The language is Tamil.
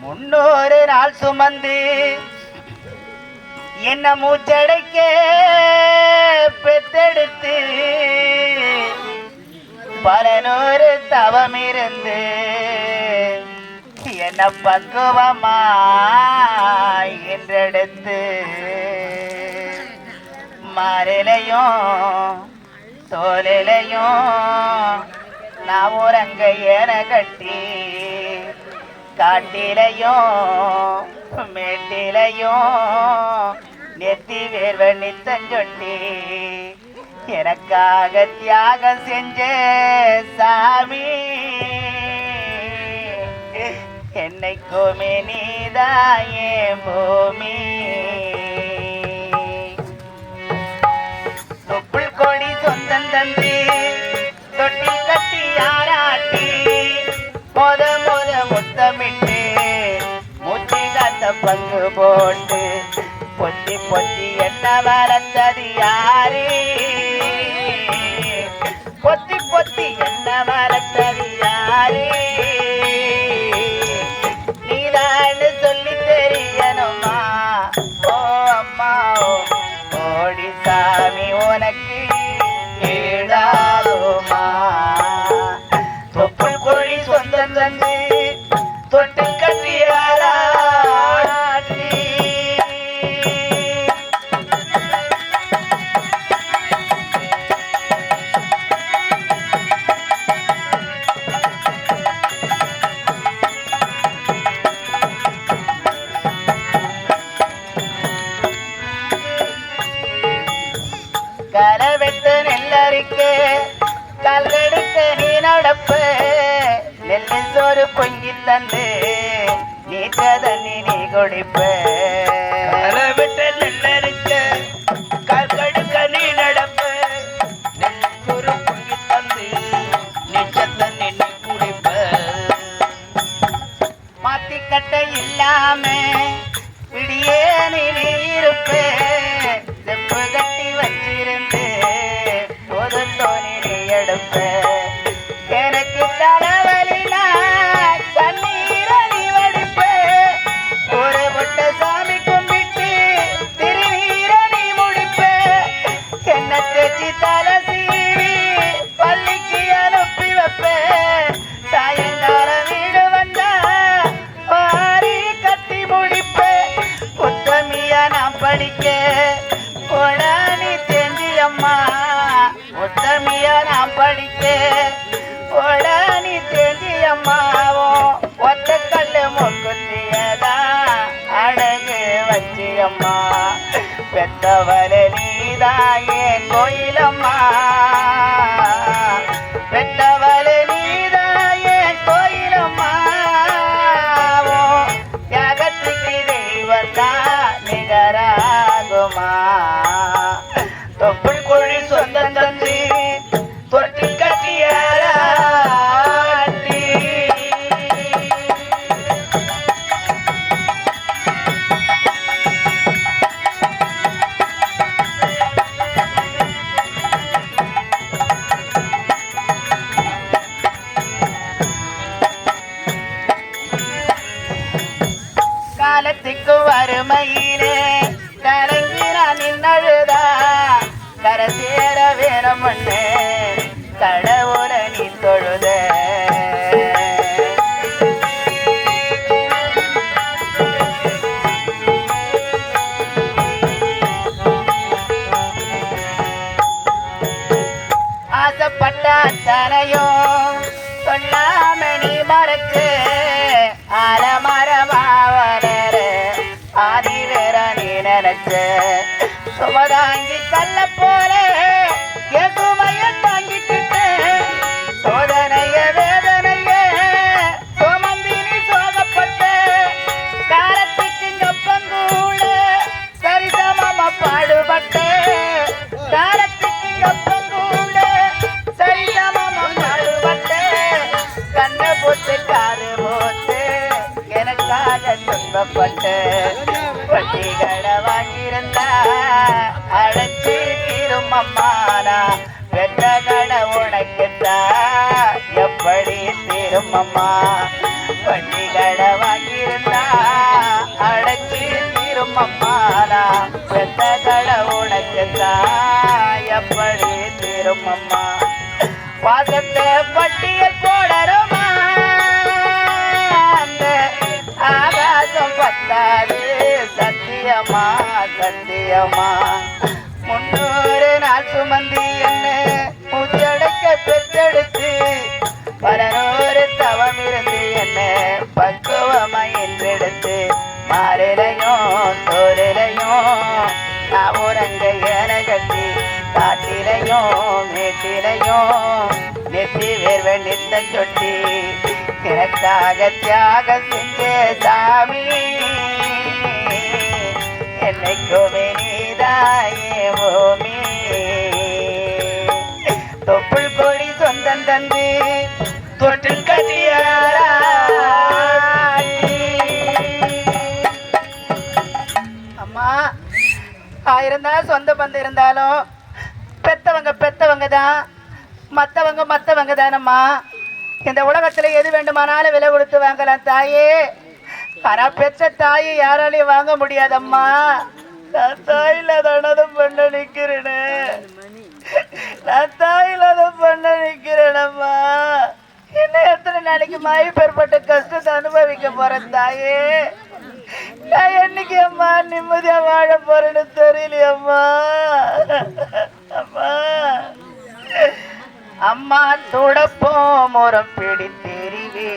முன்னோரு நாள் சுமந்து என்ன மூச்சடைக்க பெத்தெடுத்து பல நூறு தவம் இருந்து என்ன பக்குவமா என்றெடுத்து மரலையும் தோலிலையும் நான் உறங்க என கட்டி காட்டிலையும் மேட்டிலையும் நெத்தி வேர்வ நித்தஞ்சொட்டி எனக்காக தியாகம் செஞ்ச சாமி. என்னைக்குமே நீதாயே பூமி? தொப்புள் கொடி சொந்தம் தந்து தொட்டி கட்டி யாராட்டி முத முத முத்தமிட்டு பங்கு போட்டு பொத்தி பொத்தி என்ன வளர்ந்தது யாரே பொத்தி பொத்தி என்ன வளர்த்தது தந்து நீச்ச தண்ணி நீ குடிப்ப. வெட்டு நெல்லரிக்க கல்கெடுக்க நீ தந்து பெத்தவர கோயில காலத்துக்கு வறுமையிலே கலங்கினான் நின்னழுதா? கரை சேர வேணும்னு கடவுள நீ தொழுத. ஆசைப்பட்ட அத்தனையும் விட்டாரு போட்டு எனக்காக துன்பப்பட்டு பட்டிகளை வாங்கியிருந்தா அழைச்சி தீரும் அம்மானா பெற்ற கட உனக்குத்தா எப்படி தீரும் அம்மா? பட்டிகளை வாங்கியிருந்தா அழைச்சி தீரும் அம்மானா பெற்ற கட எப்படி தீரும் அம்மா? சத்தியமா? முன்னூறு நாள் சுமந்தி என்ன மூச்சடைக்க பெற்றெடுத்து பலநூறு தவம் இருந்து என்ன பக்குவமா என்றெடுத்து மாறிலையும் தோரிலையும் நான் உறங்க என கட்டி காட்டிலையும் மேட்டிலையும் நெத்தி வேர்வை நித்த சொட்டி எனக்காக தியாகம் செஞ்சே சாமி. என்னைக்குமே நீதாயே பூமி தொப்புள் கொடி சொந்தம் தந்து தொட்டில் கட்டியாரா அம்மா ஆயிரம் தான் சொந்த பந்தம் இருந்தாலும் பெத்தவங்க பெத்தவங்க தான். மற்றவங்க மற்றவங்க தானம்மா. இந்த உலகத்தில் எது வேண்டுமானாலும் விலை கொடுத்து வாங்கலாம் தாயே. ஆனா பெற்ற தாயை யாராலையும் வாங்க முடியாதம்மா. நான் தாயில்லாத அனதம் பண்ண நிக்கிறேனே. நான் தாயில்லாத பண்ண நிக்கிறேனம்மா. என்ன எத்தனை நாளைக்கு மாய் பெறப்பட்ட கஷ்டத்தை அனுபவிக்க போறேன் தாயே? நான் என்னைக்கு அம்மா நிம்மதியா வாழ போறேன்னு தெரியலையம்மா. அம்மா. அம்மா துடப்போம் முறம் பிடித்தெறிவே